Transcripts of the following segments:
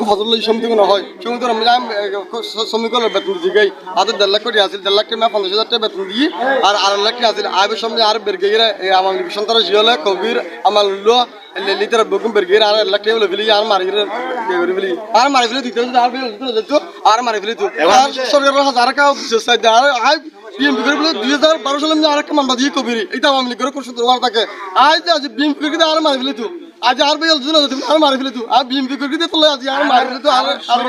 ফজল সমিতি কোনো হয় সমিতি আমি যাই শ্রমিকের বেতন দিকে আদের দেড় লাখ কোটি আছিল দেড় লাখ টাকা পঞ্চাশ হাজার টাকা বেতন দিয়ে আর আড়াই লাখ টাকা আছিল। আইবের সময় আর বেরগে গিয়ে আমার সন্তান জিয়লে কবির আমার লো লিটার বকুম বেরগে আর লাখ টাকা ফেলি আর মারি ফেলি আর মারি ফেলি দিতে আর আর মারি ফেলি তো আর সরকারের হাজার টাকা আর আই বিএমপি করে বলে দুই হাজার বারো সালে আমি আরেকটা মামলা দিয়ে কবির এটা আওয়ামী লীগের করছে তোমার তাকে। আজ আজ বিএমপি করে আর মারি ফেলি তো আজ আর ভাই আলোচনা করতে আর মারি ফেলি তো আর বিএমপি করে দিতে তোলে আজ আর মারি ফেলি তো আর আর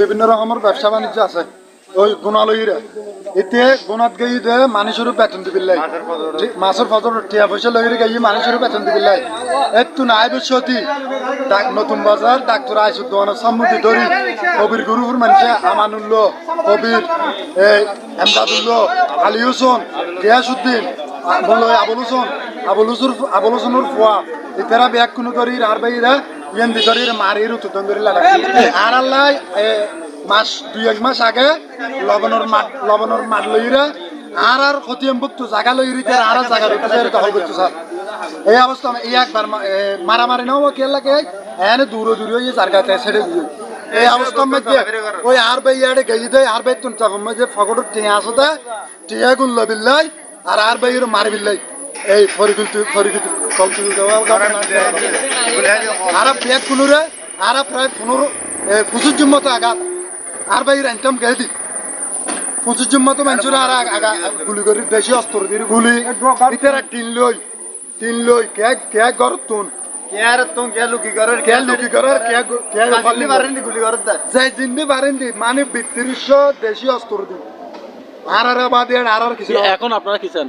বিভিন্ন রকমের ব্যবসা বাণিজ্য আছে। ওই গুণালয়ীরা। এতে গুণাত গিয়ে দে মানুষের বেতন দিবিল্লাই মাছের ফজর টিয়া পয়সা লইরে গিয়ে মানুষের বেতন দিবিল্লাই একটু নাই বসতি নতুন বাজার ডাক্তার আইসুদ দোকানের সম্মতি ধরি। কবির গুরুপুর মানুষে আমানুল্লাহ কবির এই এমদাদুল্লাহ আলী হোসেন গিয়াসুদ্দিন বলো আবুল হোসেন। ফুয়া। ইতারা ব্যাগ কোনো করি আর বাইরা ইয়ান ভিতরে মারি রুতুতন করে লাগা আর আল্লাহ এ, মাস দুই এক মাস আগে লবণের মাঠ লবণের মাঠ লইরা আর আর ক্ষতিম ভুক্ত জায়গা লই রিতে আর আর জায়গা রইতে দখল করতে স্যার। এই অবস্থা এই একবার মা- এ, মারামারি নাও কে লাগে এনে দূরে দূরে জায়গাতে ছেড়ে দিয়ে এই অবস্থার মধ্যে ওই আর ভাই ইয়ারে গেই দেয় আর ভাই তুন চাকম মধ্যে ফকটের টিয়া দে টিয়া গুল্ল বিল্লাই আর আর ভাই মারি বিল্লাই। এই ফরিকুল ফরিকুল কলচুল দেওয়া আর কুনুরে আর প্রায় পনেরো পঁচিশ জন মতো আঘাত। আর ভাই রেন্টাম গে দি। পঁচিশ জন মতো মানুষের আর আগা গুলি করে দেশি অস্ত্র দিয়ে গুলি। ইতারা টিন লই টিন লই কে কে গর তুন? মানে এখন আপনারা কি চান?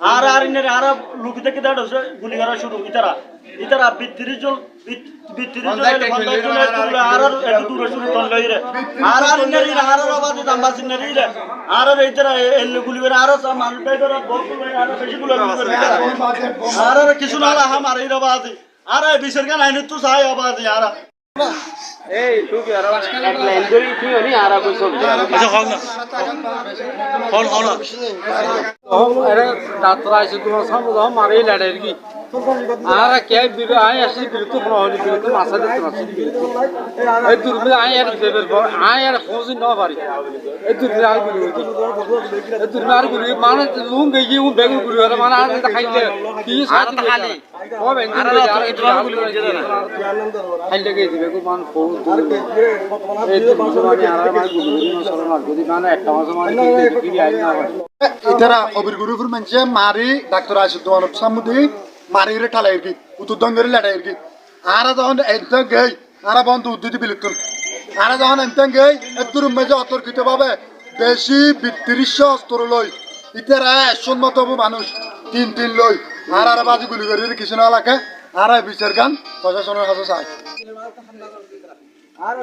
আর আর ইনের আর লুকি থেকে দাঁড় গুলি করা শুরু ইতারা। ইতারা বিত্রিশ জন বিত্রিশ জন আর আর একটু দূরে শুরু তন লইরে আর আর ইনের আর আর আবাদি দাম্বাস ইনের ইরে। আর আর ইতারা এলে গুলি করে আর আর মানুষ বেদরা বহুত আর বেশি গুলি আর আর। কিছু না হাম আর ইরা বাদি। আর বিশের গান আইনে তো আবাদি আর আচ্ছা মারি লড়াই কি আর কে বিরু আই আসি বিরু তো কোনো হলি বিরু তো মাসা দেখতে পাচ্ছি। এই দুর্বল আই আর দেবের পর আই আর খোঁজ ন পারি। এই দুর্বল আর গুলি এই দুর্বল আর গুলি মানে লুং গই বেগুন গুলি মানে আর দেখাইতে কি সাথে খালি। আর আর মারি ডাক্তার আসে তোমার সামুদি মারি ঠালাই কি উত্তর লাটাই কি। আর যখন একদম গই, আর বন্ধ উদ্ধতি বিলুপ্তন আর যখন একদম গই এদুর মেজে অতর্কিত ভাবে বেশি বিত্রিশ অস্ত্র লই। ইতারা একশন মতো মানুষ তিন তিন লই। আর আর বাজু গুলি করে কিছু না লাগে আর আর বিচার গান প্রশাসনের হাতে চাই আর